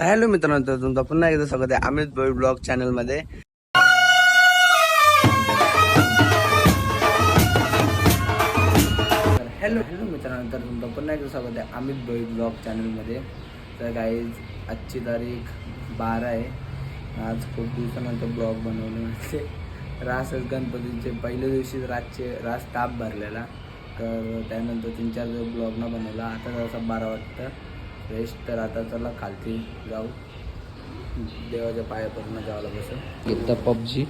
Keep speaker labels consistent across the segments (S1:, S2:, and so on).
S1: Hello मित्रांनो तर तुमचं पुन्हा एकदा स्वागत आहे अमित भोई ब्लॉग चॅनलमध्ये. हॅलो हॅलो मित्रांनो तर तुमचं पुन्हा एकदा स्वागत आहे अमित भोई ब्लॉग चॅनलमध्ये. तर काही आजची तारीख बारा आहे. आज खूप दिवसानंतर ब्लॉग बनवले म्हणजे रासच गणपतीचे पहिल्या दिवशी रातचे रास ताप भरलेला. तर त्यानंतर तीन चार दिवस ब्लॉग न बनवला. आता जसा बारा वाजता. फ्रेश तर आता चला खालती जाऊ. देवाच्या पायापासून जावं बस घेतला पबजी.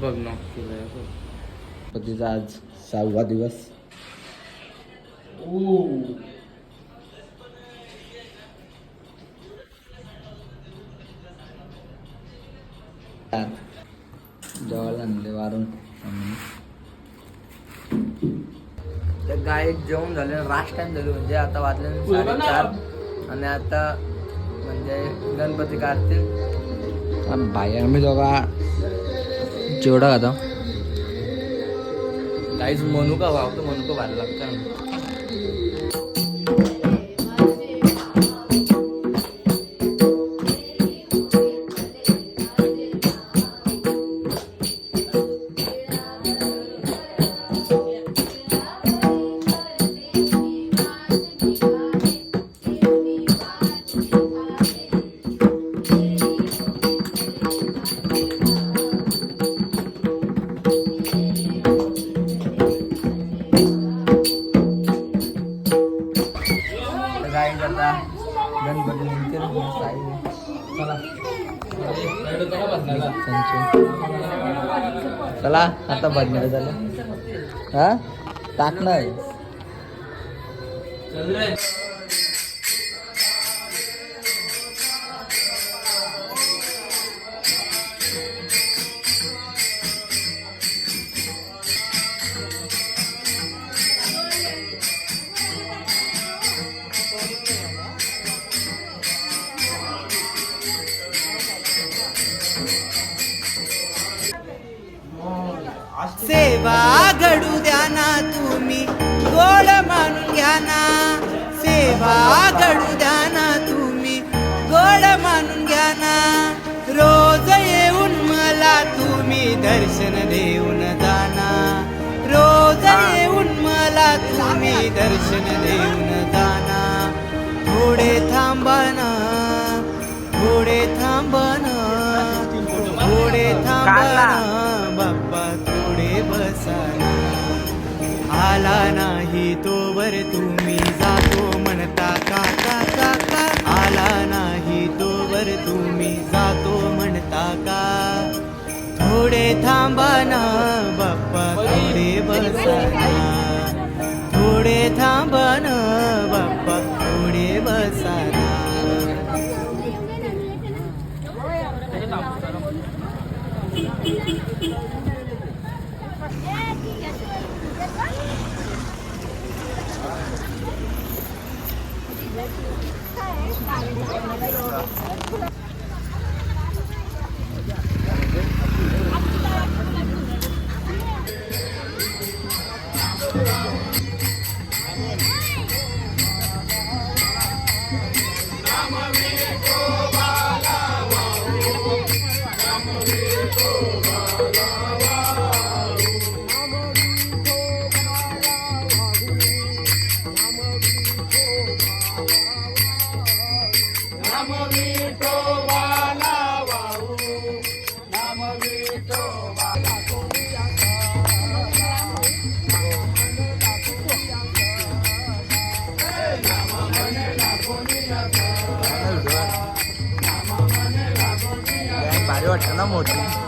S1: बघ ना गणपतीचा आज सहावा दिवस. जेवायला आणले वारून. तर गाय जेवण झाले रास्ट टाइम झाले म्हणजे आता वाजले साडेचार. आणि आता म्हणजे गणपती काढतील. भाई आम्ही दोघा चिवडा खाता. काहीच मनुका वावतो मनुका भारी लागतं. चला आता बघणार झालं. हा? टाकणार.
S2: सेवा घडू द्या ना तुम्ही. गोड मानून घ्या ना. सेवा घडू द्या ना तुम्ही. गोड मानून घ्या ना. रोज येऊन मला तुम्ही दर्शन देऊन जाना रोज येऊन मला तुम्ही दर्शन देऊन जाना थोडे थांबना थोडे थांबना थोडे थांबना थांबन बाप्पा थोडे बसाना
S1: वाटतं ना मोठी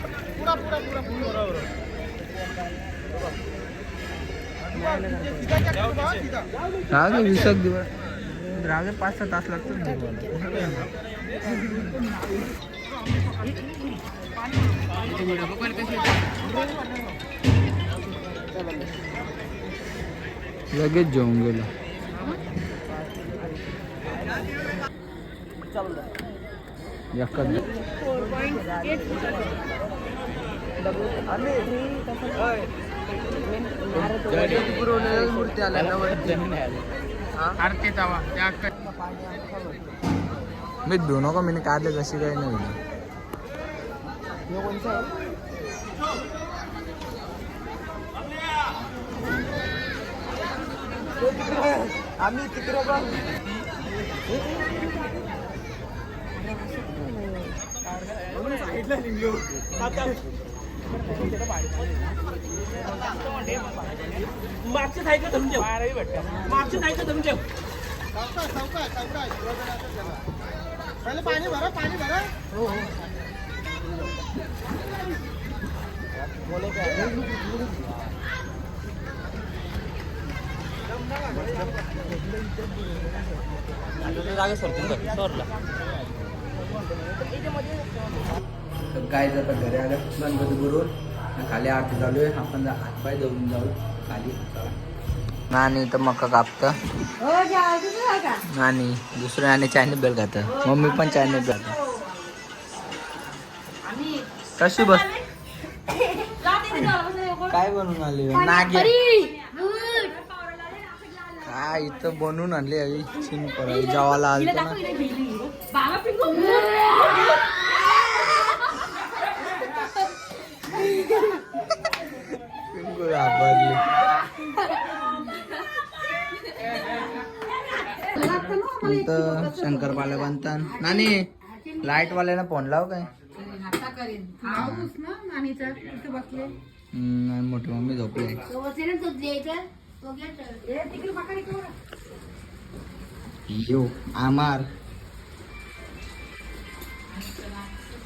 S1: मूर्ती. काही ना काही रागे विसक दिवस रागे पाच सहा तास लागतात लगेच जेवून गेलो एकच मूर्ती आल्या मी दोन का मी काढले कशी काही नाही आम्ही तिकडे बघ
S3: मागच्या साईडला धरून ठेव. मागच्या साईडला धरून ठेव.
S2: पाणी भरा पाणी भरा.
S1: तर काय जातं घरी आलं गणपती बरोबर खाली आरती चालू आहे आपण हातपाय धुवून जाऊ. खाली. नानी तर मका कापत. नानी दुसरं आणि चायनीज बेल खात. मम्मी पण चायनीज बेल खात. कशी बस काय बनवून आली नागे. काय इथं बनवून आणली आई? चिन करायला जेवायला आलतो ना. इथं शंकरपाल्या बांधतात नानी लाइट वाल्याला फोन लाव काय? मोठी मम्मी झोपली येऊ आमार.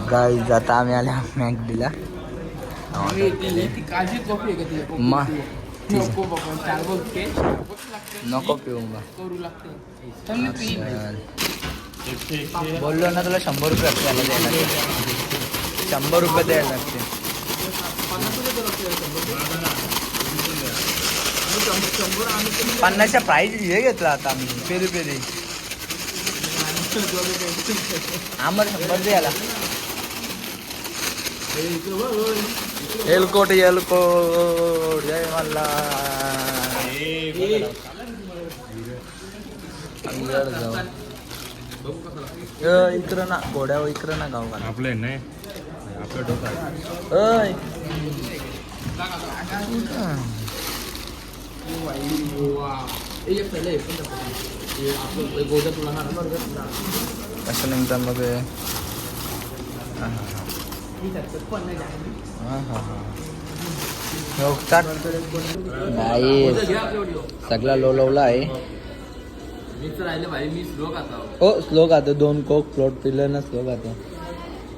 S1: गाई जाता आम्ही आल्या मॅक दिला मग
S3: नको बाबा चार बघते
S1: नको पिऊ मग
S3: करू लागते तर मी पी
S1: चल. बोललो ना तुला शंभर रुपये आपल्याला द्यायला लागते शंभर रुपये द्यायला लागते पन्नासच्या प्राईज हे घेतला आता आम्ही पेरी पेरी आम्हाला शंभर द्यायला एलकोट एलकोट जय मल्ला इकडं ना घोड्यावर इकडं ना गाव
S4: आपले नाही आपलं डोकं आहे.
S1: अय असं निघतात मग हे. हा, हा, हा. हो. नाही सगळा लोलवला आहे
S3: मी स्लो खाता
S1: हो स्लो खातो दोन कोक फ्लोट पिलं ना स्लो खातो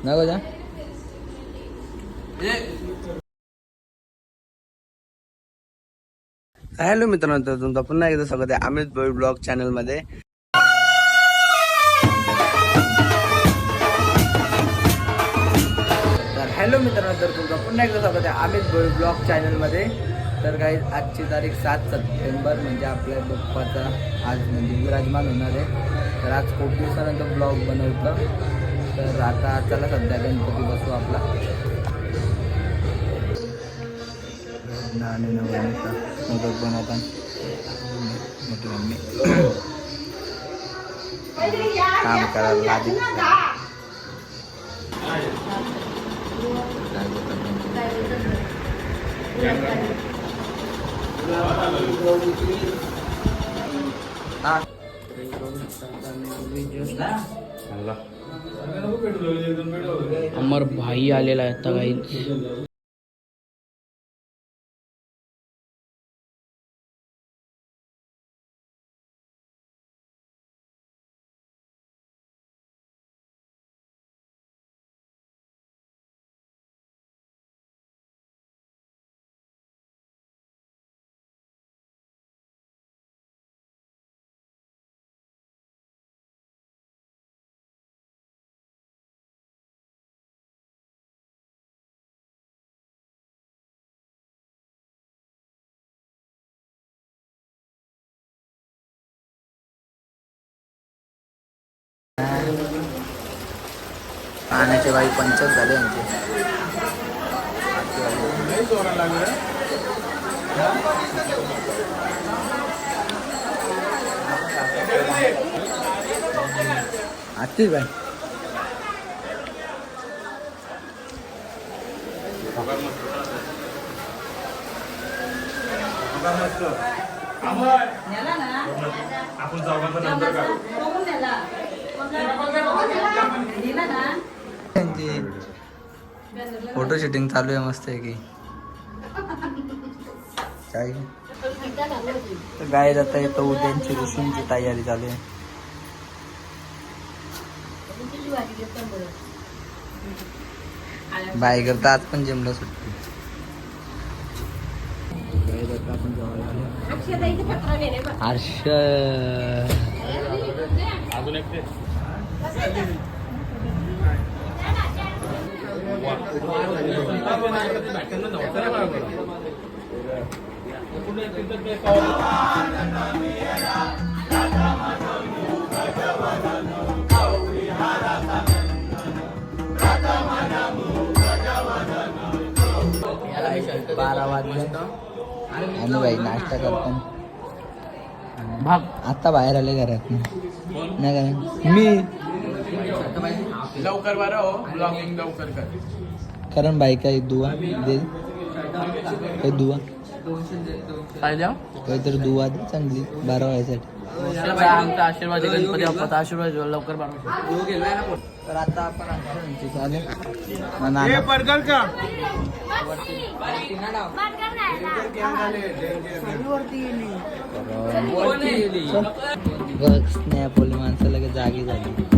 S1: ना गजा हॅलो मित्रांनो तर तुमचं पुन्हा एकदा स्वागत आहे अमित भोई ब्लॉग चॅनलमध्ये हॅलो मित्रांनो तर तुमचा पुन्हा एकदा स्वागत आहे अमित बोल ब्लॉग चॅनलमध्ये. तर काही आजची तारीख सात सप्टेंबर म्हणजे आपल्या बाप्पाचा आज म्हणजे विराजमान होणार आहे. तर आज खूप दिवसानंतर ब्लॉग बनवतो तर आता चला सध्या गणपती बसू आपला. नाणे नवऱ्याचा मोदक बनवतात. मोठी मम्मी. काम करायला अमर भाई आलेला आहे आता काही पाण्याचे बाई पंचर झाले यांचे. बाई
S4: आपण चौघांचा नंतर काढू.
S1: त्यांची फोटो शूटिंग चालू आहे मस्त आहे की. काय? गाय जाता येतं उद्याची ऋषींची तयारी चालू आहे. बाय करता आज पण जिमला सुट्टी. हर्ष.
S4: अजून एक ते
S1: बारा वाजले आणि बाई नाश्ता करतो. भाग. आता बाहेर आले घरात. नाही काय मी
S3: लवकर बरं हो ब्लॉगिंग लवकर कर.
S1: कारण बाई काय दुवा दे. काही दुवा
S3: काय द्या?
S1: काहीतरी दुवा दे चांगली बारा व्हायसाठी
S3: आमचा आशीर्वाद आहे, गणपती बाप्पाचा आशीर्वाद लवकर बनवा
S1: तर आता आपण आमच्या
S2: बर्गर का?
S1: स्नॅप माणसं लगेच जागी झाली.